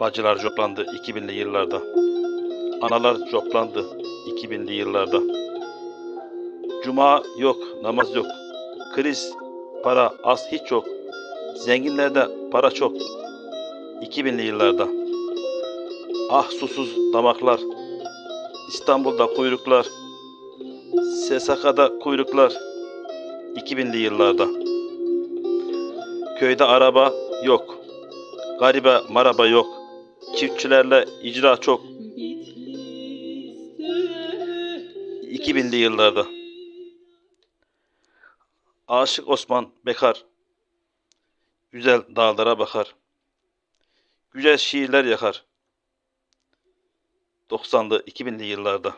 Bacılar coplandı 2000'li yıllarda. Analar coplandı 2000'li yıllarda. Cuma yok, namaz yok. Kriz, para az hiç yok. Zenginlerde para çok. 2000'li yıllarda. Ah susuz damaklar. İstanbul'da kuyruklar. SSK'da kuyruklar. 2000'li yıllarda. Köyde araba yok. Garibe maraba yok. Çiftçilerle icra çok. 2000'li yıllarda. Aşık Osman bekar. Güzel dağlara bakar. Güzel şiirler yakar. 90'lı 2000'li yıllarda.